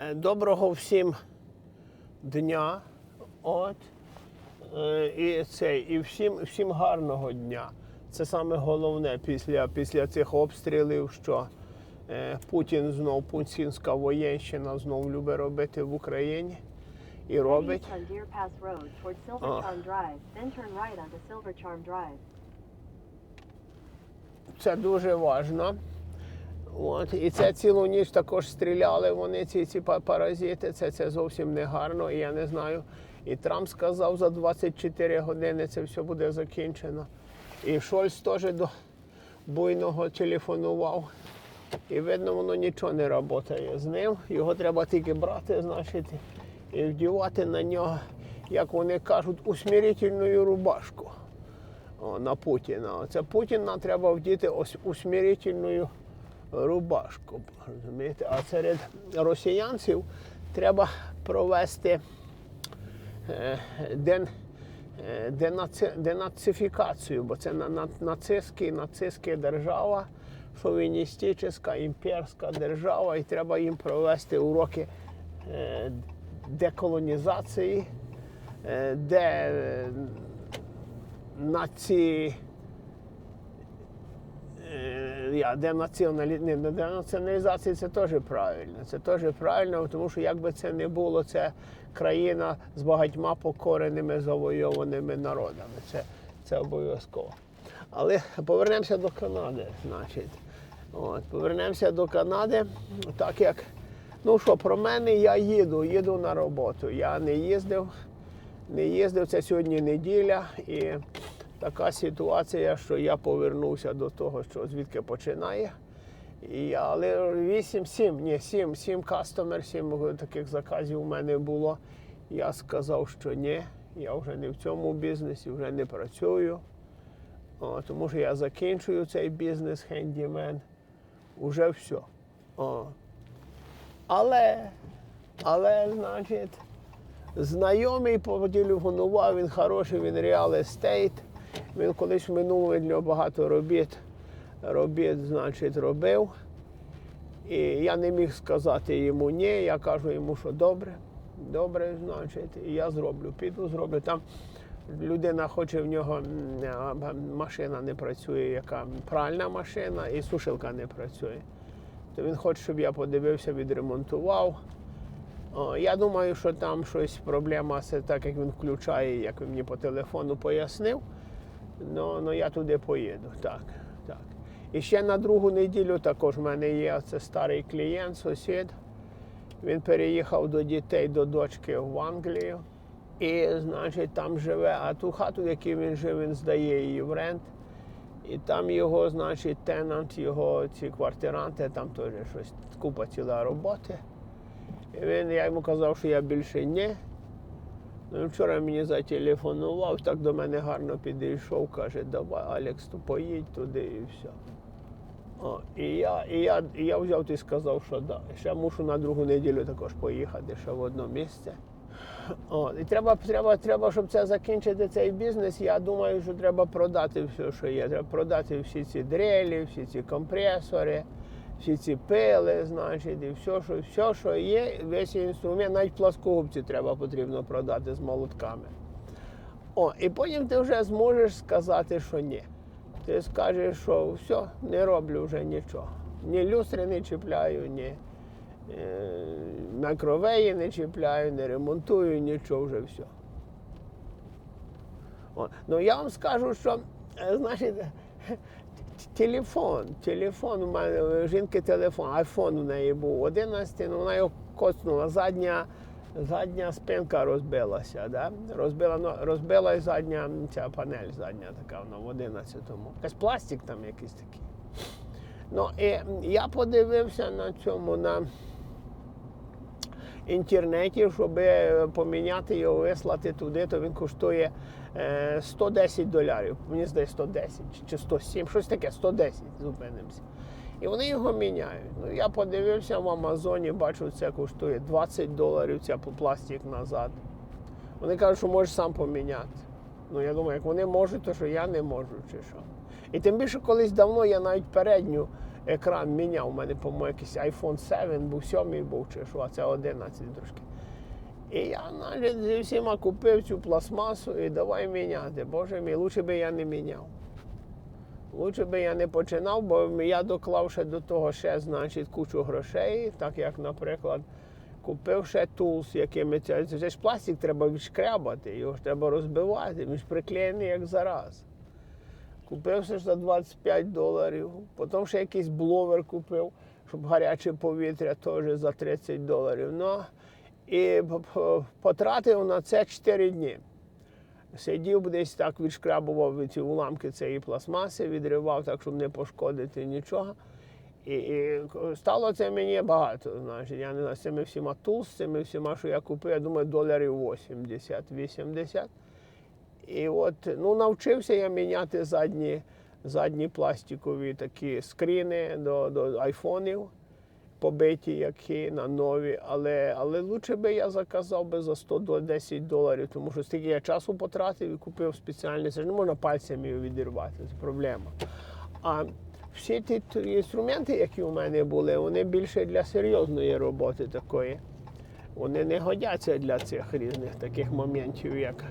Е, Доброго всім дня. От. Е, І, це, і всім, всім гарного дня. Це саме головне після, після цих обстрілів, що е, Путін знов, путінська воєнщина знов любить робити в Україні і робить. Це дуже важливо. От, і це цілу ніч також стріляли вони, ці, ці паразити. Це, це зовсім не гарно. І я не знаю. І Трамп сказав, за 24 години це все буде закінчено. І Шольц теж до буйного телефонував. І видно, воно нічого не працює з ним. Його треба тільки брати, значить, і вдівати на нього, як вони кажуть, усмирительну рубашку о, на Путіна. Це Путіна треба вдіти ось усмирительну рубашку. Розумієте? А серед росіянців треба провести е, е, денаци, денацифікацію, бо це на, на, нацистська держава, шовіністична, імперська держава, і треба їм провести уроки е, деколонізації, де е, наці... Е, Я, денаціоналі... не, не, денаціоналізація це теж правильно. Це теж правильно, тому що як би це не було, це країна з багатьма покореними завойованими народами. Це, це обов'язково. Але повернемося до Канади, значить. От, повернемося до Канади, так як, ну що, про мене я їду, їду на роботу. Я не їздив, не їздив, це сьогодні неділя, і така ситуація, що я повернувся до того, що звідки починає. І, але 8-7, ні, 7, 7 кастомер, 7 таких заказів у мене було. Я сказав, що ні, я вже не в цьому бізнесі, вже не працюю. О, тому що я закінчую цей бізнес хендімен. Уже все. О. Але, але, значить, знайомий потелефонував, він хороший, він реал естейт. Він колись в минулому нього багато робіт, робіт, значить, робив. І я не міг сказати йому ні. Я кажу йому, що добре, добре, значить, і я зроблю, піду зроблю. Там людина хоче в нього машина не працює, яка пральна машина, і сушилка не працює. То він хоче, щоб я подивився, відремонтував. Я думаю, що там щось проблема це так, як він включає, як він мені по телефону пояснив. Ну, ну я туди поїду. Так, так. І ще на другу неділю також в мене є це старий клієнт, сусід. Він переїхав до дітей, до дочки в Англію. І, значить, там живе, а ту хату, в якій він жив, він здає її в рент. І там його, значить, тенант, його ці квартиранти, там теж щось купа ціла роботи. І він, я йому казав, що я більше ні. Ну, вчора мені зателефонував, так до мене гарно підійшов, каже, давай, Алекс, то поїдь туди і все. О, і, я, і, я, і я взяв і сказав, що да. Ще мушу на другу неділю також поїхати ще в одне місце. О, і треба, треба, треба, щоб це закінчити цей бізнес. Я думаю, що треба продати все, що є. Треба продати всі ці дрелі, всі ці компресори, всі ці пили, значить, і все, що, все, що є, весь інструмент, навіть плоскогубці треба потрібно продати з молотками. О, і потім ти вже зможеш сказати, що ні. Ти скажеш, що все, не роблю вже нічого. Ні люстри не чіпляю, ні е, мікровеї не чіпляю, не ремонтую, нічого вже все. О, ну я вам скажу, що е, значить, телефон, телефон у мене у жінки телефон, айфон у неї був 11, ну вона його коцнула, задня, задня спинка розбилася. Да? Розбила, ну, розбила задня ця панель задня така вона в 11-му. Якась пластик там якийсь такий. Ну, і я подивився на цьому на інтернеті, щоб поміняти його, вислати туди, то він коштує е, 110 доларів. Мені здається 110 чи 107, щось таке, 110 зупинимося. І вони його міняють. Ну, я подивився в Амазоні, бачу, це коштує 20 доларів, ця пластик назад. Вони кажуть, що можеш сам поміняти. Ну, я думаю, як вони можуть, то що я не можу, чи що. І тим більше колись давно я навіть передню екран міняв. У мене, по-моєму, якийсь iPhone 7 був 7 був чи що, а це 11 трошки. І я навіть зі всіма купив цю пластмасу і давай міняти. Боже мій, лучше би я не міняв. Лучше би я не починав, бо я доклав ще до того ще, значить, кучу грошей, так як, наприклад, купив ще тулс, якими це, ж пластик треба відшкрябати, його ж треба розбивати, він ж приклеєний як зараз. Купив ще ж за 25 доларів, потім ще якийсь бловер купив, щоб гаряче повітря теж за 30 доларів. Ну, і потратив на це 4 дні. Сидів десь так, відшкрабував ці уламки цієї пластмаси, відривав так, щоб не пошкодити нічого. І, і стало це мені багато. Значить, я не знаю, з цими всіма тулс, з цими всіма, що я купив, я думаю, доларів 80-80. І от ну, навчився я міняти задні, задні пластикові такі скріни до, до айфонів, побиті, які на нові. Але, але лучше би я заказав би за 110 доларів, тому що стільки я часу потратив і купив спеціальний. Це ж не можна пальцями відірвати, це проблема. А всі ті інструменти, які у мене були, вони більше для серйозної роботи такої. Вони не годяться для цих різних таких моментів, як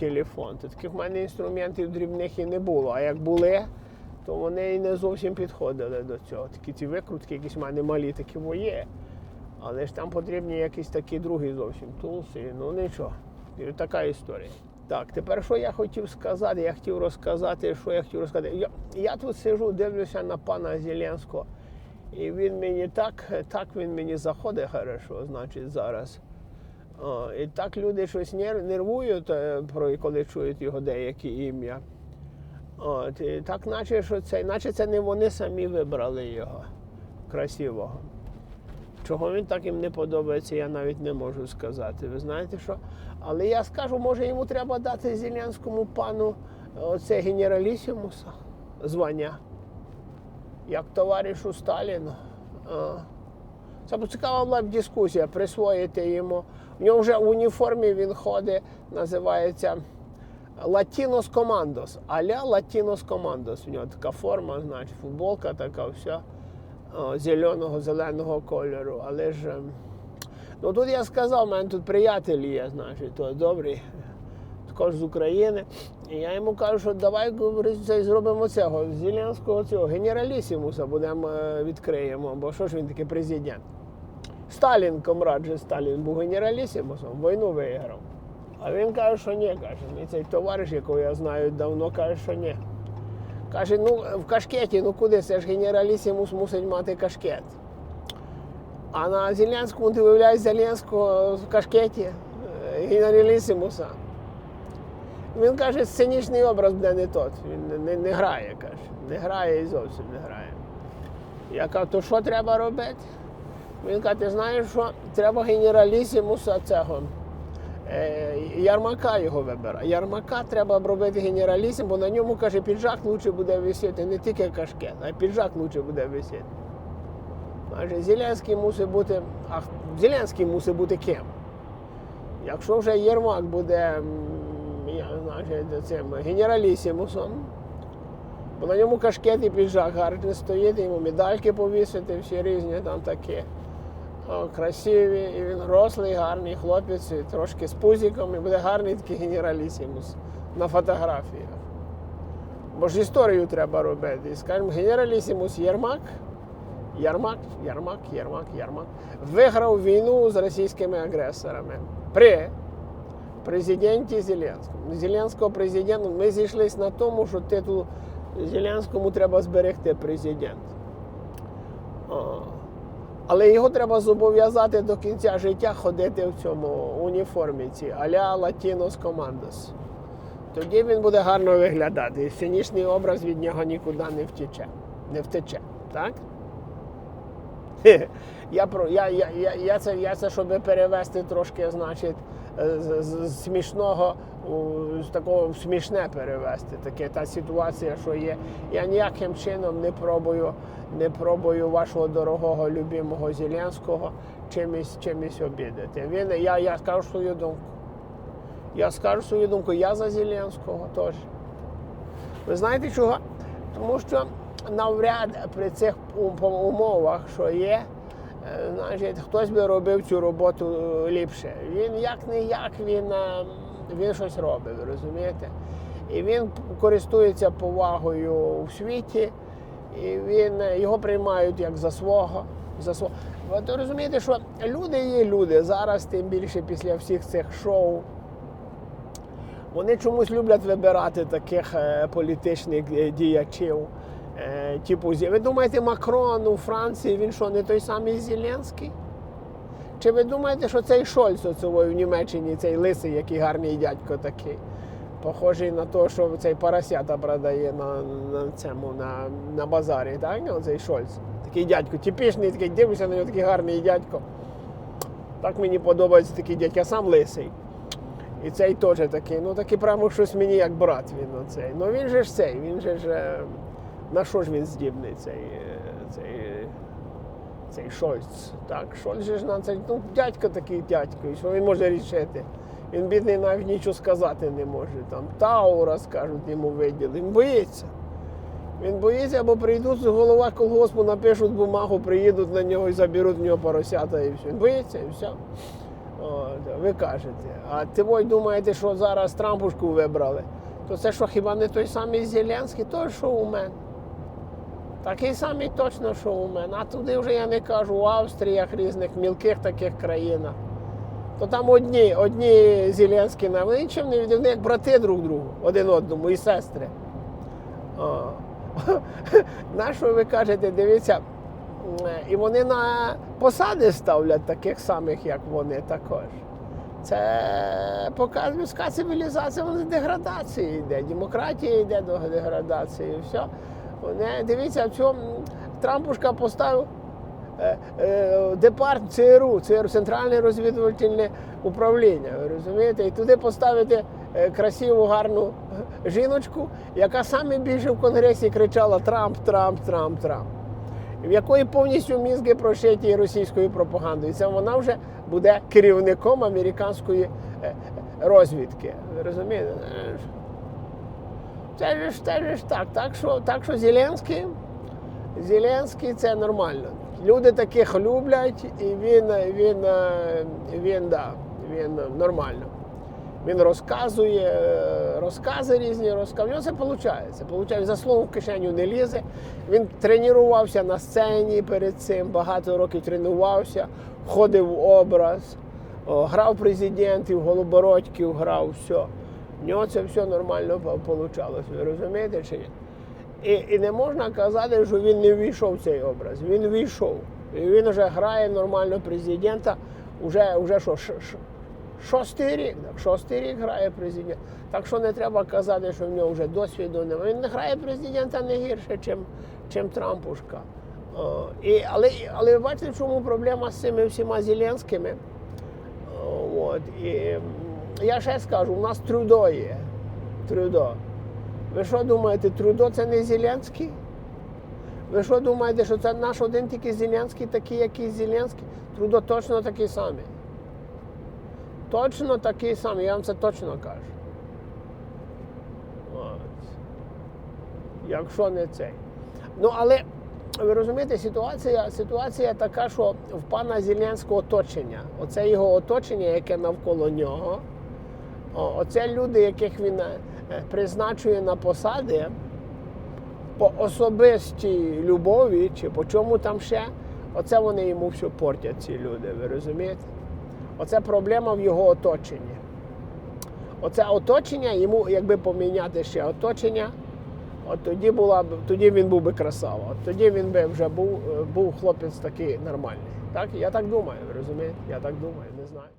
телефон. То таких в мене інструментів дрібних і не було. А як були, то вони і не зовсім підходили до цього. Такі ці викрутки, якісь в мене малі, такі є. Але ж там потрібні якісь такі другі зовсім тулси. Ну нічого. І така історія. Так, тепер що я хотів сказати? Я хотів розказати, що я хотів розказати. Я, я тут сижу, дивлюся на пана Зеленського, і він мені так, так він мені заходить хорошо, значить, зараз. О, і так люди щось нервують, е, коли чують його деякі ім'я. От, і так, наче, що це, наче це не вони самі вибрали його красивого. Чого він так їм не подобається, я навіть не можу сказати. Ви знаєте що? Але я скажу, може йому треба дати Зеленському пану е, оце генералісімуса звання, як товаришу Сталіну. Це цікава була б дискусія, присвоїти йому. У нього вже в уніформі він ходить, називається Латінос Командос. Аля Латінос Командос. У нього така форма, значить, футболка така, вся зеленого, зеленого кольору. Але ж. ем, Ну тут я сказав, у мене тут приятелі є, значить, то добрий, також з України. І я йому кажу, що давай зробимо цього Зеленського цього генералісімуса будемо е, відкриємо, бо що ж він такий президент. Сталін, комрад же Сталін, був генералісімусом, війну виграв. А він каже, що ні, каже. Мій цей товариш, якого я знаю давно, каже, що ні. Каже, ну в кашкеті, ну куди це ж генералісімус мусить мати кашкет. А на Зеленському ти виявляєш Зеленського в кашкеті е, генералісімуса. Він каже, сценічний образ буде не тот. Він не, не, не грає, каже. Не грає і зовсім не грає. Я кажу, то що треба робити? Він каже, ти знаєш, що треба генералісімуса цього. Е, Ярмака його вибирає. Ярмака треба робити генералісім, бо на ньому, каже, піджак лучше буде висіти, не тільки кашкет, а й піджак лучше буде висіти. Каже, Зеленський мусить бути. А Зеленський мусить бути ким? Якщо вже Єрмак буде я, значить, цим генералісімусом, бо на ньому кашкет і піджак гарний стоїть, йому медальки повісити, всі різні там такі. Красиві, і він рослий, гарний хлопець, і трошки з пузиком, і буде гарний такий генералісімус на фотографіях. Бо ж історію треба робити. Скажімо, генералісімус Єрмак, Ярмак, Ярмак, Ярмак, Ярмак виграв війну з російськими агресорами при президенті Зеленському. Зеленського президента ми зійшлися на тому, що титул Зеленському треба зберегти президент. Але його треба зобов'язати до кінця життя ходити в цьому уніформі ці аля Латінос Командос. Тоді він буде гарно виглядати. І образ від нього нікуди не втече. Не втече. Так? Я, про, я, я, я, я, це, я це, щоб перевести трошки, значить, з, з, з смішного з такого в смішне перевести. Таке та ситуація, що є. Я ніяким чином не пробую, не пробую вашого дорогого, любимого Зеленського чимось, чимось обідати. Він, я, я скажу свою думку. Я скажу свою думку, я за Зеленського теж. Ви знаєте чого? Тому що навряд при цих умовах, що є, е, значить, хтось би робив цю роботу е, ліпше. Він як не як, він, е, він щось робить, ви розумієте? І він користується повагою у світі, і він, його приймають як за свого. За свого. Ви розумієте, що люди є люди. Зараз, тим більше після всіх цих шоу, вони чомусь люблять вибирати таких е, політичних е, діячів. Е, типу, ви думаєте, Макрон у Франції він що, не той самий Зеленський? Чи ви думаєте, що цей Шольц оцевой в Німеччині, цей лисий, який гарний дядько такий, похожий на те, що цей поросята продає на, на цьому на, на базарі, так? Ну, цей Шольц. Такий дядько, типічний, такий, дивишся на нього, такий гарний дядько. Так мені подобається такий дядько, сам лисий. І цей теж такий, ну такий прямо щось мені як брат він оцей. Ну він же ж цей, він же ж. е, На що ж він здібний, цей, е, цей, цей Шольц? Так, Шольц же ж на цей, ну, дядько такий дядько, і що він може рішити? Він бідний навіть нічого сказати не може. Там Таура, скажуть, йому виділи. Він боїться. Він боїться, або прийдуть з голова колгоспу, напишуть бумагу, приїдуть на нього і заберуть в нього поросята і все. Він боїться і все. От, ви кажете. А ти ви думаєте, що зараз Трампушку вибрали? То це що хіба не той самий Зеленський, той, що у мене? Такий самий точно, що у мене. А туди вже я не кажу, у Австріях різних мілких таких країнах. То там одні, одні Зеленські на вони нічим не від як брати друг другу, один одному і сестри. На що ви кажете, дивіться, і вони на посади ставлять таких самих, як вони також. Це показує людська цивілізація, вона деградації йде. Демократія йде до деградації. і Все. Вони, дивіться, в цьому Трампушка поставив е, е, департ ЦРУ, ЦРУ, Центральне розвідувальне управління. Ви розумієте? І туди поставити е, красиву, гарну жіночку, яка саме більше в Конгресі кричала Трамп, Трамп, Трамп, Трамп. В якої повністю мізки прошиті російською пропагандою. Це вона вже буде керівником американської розвідки. Ви розумієте? Це ж, це ж так. Так що, так що Зеленський, Зеленський це нормально. Люди таких люблять, і він, він, е, він, да, він нормально. Він розказує розкази різні, розказує. Це виходить. Получає за слово в кишеню не лізе. Він тренувався на сцені перед цим, багато років тренувався, входив в образ, грав президентів, голобородьків, грав все. У нього це все нормально вийшло. Ви розумієте чи ні? І, і не можна казати, що він не війшов в цей образ. Він війшов. І він вже грає нормально президента. Уже, уже що, шостий рік. Так, шостий рік грає президент. Так що не треба казати, що в нього вже досвіду немає. Він грає президента не гірше, чим, чим Трампушка. О, і, але, але бачите, в чому проблема з цими всіма Зеленськими? О, От, і я ще скажу, у нас Трудо є. Трудо. Ви що думаєте, Трудо це не Зеленський? Ви що думаєте, що це наш один тільки Зеленський, такий, який Зеленський? Трудо точно такий самий. Точно такий самий, я вам це точно кажу. Якщо не цей. Ну, але ви розумієте, ситуація, ситуація така, що в пана Зеленського оточення. Оце його оточення, яке навколо нього. Оце люди, яких він е, призначує на посади по особистій любові чи по чому там ще. Оце вони йому все портять, ці люди, ви розумієте? Оце проблема в його оточенні. Оце оточення, йому якби поміняти ще оточення, от тоді була тоді він був би красава. От тоді він би вже був, е, був хлопець такий нормальний. Так? Я так думаю, ви розумієте? Я так думаю, не знаю.